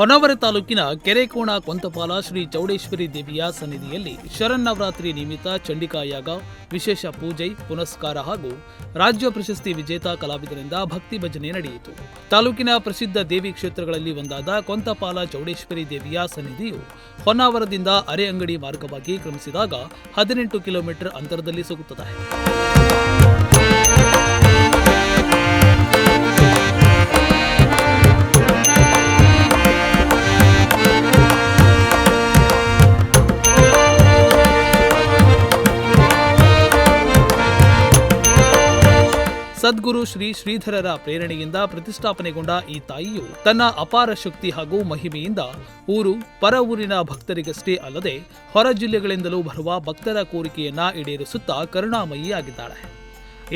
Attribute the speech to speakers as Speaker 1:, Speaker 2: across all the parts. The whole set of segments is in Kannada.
Speaker 1: ಹೊನ್ನಾವರ ತಾಲೂಕಿನ ಕೆರೆಕೋಣ ಕೊಂತಪಾಲ ಶ್ರೀ ಚೌಡೇಶ್ವರಿ ದೇವಿಯ ಸನ್ನಿಧಿಯಲ್ಲಿ ಶರನ್ನವರಾತ್ರಿ ನಿಮಿತ್ತ ಚಂಡಿಕಾಯಾಗ ವಿಶೇಷ ಪೂಜೆ, ಪುನಸ್ಕಾರ ಹಾಗೂ ರಾಜ್ಯ ಪ್ರಶಸ್ತಿ ವಿಜೇತ ಕಲಾವಿದರಿಂದ ಭಕ್ತಿ ಭಜನೆ ನಡೆಯಿತು. ತಾಲೂಕಿನ ಪ್ರಸಿದ್ಧ ದೇವಿ ಕ್ಷೇತ್ರಗಳಲ್ಲಿ ಒಂದಾದ ಕೊಂತಪಾಲ ಚೌಡೇಶ್ವರಿ ದೇವಿಯ ಸನ್ನಿಧಿಯು ಹೊನ್ನಾವರದಿಂದ ಅರೆ ಅಂಗಡಿ ಮಾರ್ಗವಾಗಿ ಕ್ರಮಿಸಿದಾಗ ಹದಿನೆಂಟು ಕಿಲೋಮೀಟರ್ ಅಂತರದಲ್ಲಿ ಸಿಗುತ್ತದೆ. ಸದ್ಗುರು ಶ್ರೀ ಶ್ರೀಧರರ ಪ್ರೇರಣೆಯಿಂದ ಪ್ರತಿಷ್ಠಾಪನೆಗೊಂಡ ಈ ತಾಯಿಯು ತನ್ನ ಅಪಾರ ಶಕ್ತಿ ಹಾಗೂ ಮಹಿಮೆಯಿಂದ ಊರು, ಪರ ಊರಿನ ಭಕ್ತರಿಗಷ್ಟೇ ಅಲ್ಲದೆ ಹೊರ ಜಿಲ್ಲೆಗಳಿಂದಲೂ ಬರುವ ಭಕ್ತರ ಕೋರಿಕೆಯನ್ನ ಈಡೇರಿಸುತ್ತಾ ಕರುಣಾಮಯಿಯಾಗಿದ್ದಾಳೆ.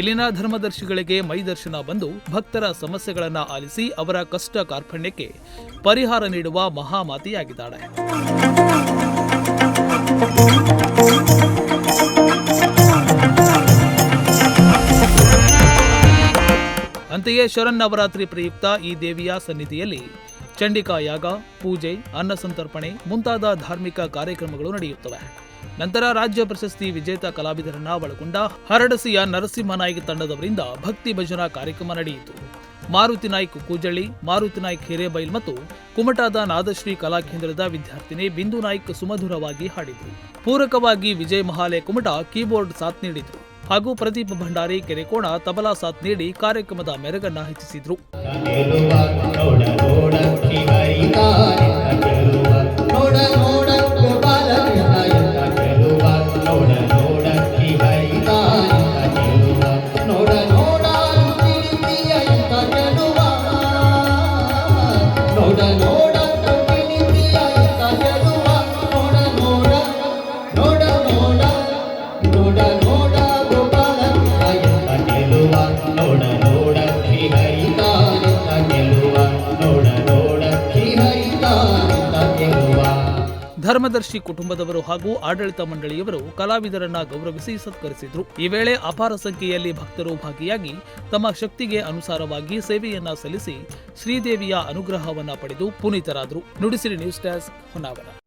Speaker 1: ಇಲ್ಲಿನ ಧರ್ಮದರ್ಶಿಗಳಿಗೆ ಮೈ ದರ್ಶನ ಬಂದು ಭಕ್ತರ ಸಮಸ್ಯೆಗಳನ್ನು ಆಲಿಸಿ ಅವರ ಕಷ್ಟ ಕಾರ್ಪಣ್ಯಕ್ಕೆ ಪರಿಹಾರ ನೀಡುವ ಮಹಾಮಾತೆಯಾಗಿದ್ದಾಳೆ. ಅಂತೆಯೇ ಶರನ್ನವರಾತ್ರಿ ಪ್ರಯುಕ್ತ ಈ ದೇವಿಯ ಸನ್ನಿಧಿಯಲ್ಲಿ ಚಂಡಿಕಾ ಯಾಗ ಪೂಜೆ, ಅನ್ನ ಸಂತರ್ಪಣೆ ಮುಂತಾದ ಧಾರ್ಮಿಕ ಕಾರ್ಯಕ್ರಮಗಳು ನಡೆಯುತ್ತವೆ. ನಂತರ ರಾಜ್ಯ ಪ್ರಶಸ್ತಿ ವಿಜೇತ ಕಲಾವಿದರನ್ನ ಒಳಗೊಂಡ ಹರಡಸಿಯ ನರಸಿಂಹನಾಯ್ಕ ತಂಡದವರಿಂದ ಭಕ್ತಿ ಭಜನಾ ಕಾರ್ಯಕ್ರಮ ನಡೆಯಿತು. ಮಾರುತಿ ನಾಯ್ಕ ಕೂಜಳ್ಳಿ, ಮಾರುತಿ ನಾಯ್ಕ್ ಹಿರೇಬೈಲ್ ಮತ್ತು ಕುಮಟಾದ ನಾದಶ್ರೀ ಕಲಾಕೇಂದ್ರದ ವಿದ್ಯಾರ್ಥಿನಿ ಬಿಂದು ನಾಯ್ಕ್ ಸುಮಧುರವಾಗಿ ಹಾಡಿದರು. ಪೂರಕವಾಗಿ ವಿಜಯ್ ಮಹಾಲೆ ಕುಮಟ ಕೀಬೋರ್ಡ್ ಸಾಥ್ ನೀಡಿದರು. ಹಾಗೂ ಪ್ರದೀಪ್ ಭಂಡಾರಿ ಕೆರೆಕೋಣ ತಬಲಾ ಸಾಥ್ ನೀಡಿ ಕಾರ್ಯಕ್ರಮದ ಮೆರಗನ್ನ ಹೆಚ್ಚಿಸಿದ್ರು
Speaker 2: ನೋಡ
Speaker 1: ಧರ್ಮದರ್ಶಿ ಕುಟುಂಬದವರು ಹಾಗೂ ಆಡಳಿತ ಮಂಡಳಿಯವರು ಕಲಾವಿದರನ್ನ ಗೌರವಿಸಿ ಸತ್ಕರಿಸಿದ್ರು. ಈ ವೇಳೆ ಅಪಾರ ಸಂಖ್ಯೆಯಲ್ಲಿ ಭಕ್ತರು ಭಾಗಿಯಾಗಿ ತಮ್ಮ ಶಕ್ತಿಗೆ ಅನುಸಾರವಾಗಿ ಸೇವೆಯನ್ನ ಸಲ್ಲಿಸಿ ಶ್ರೀದೇವಿಯ ಅನುಗ್ರಹವನ್ನ ಪಡೆದು ಪುನೀತರಾದರು. Nudisiri news desk Honnavar.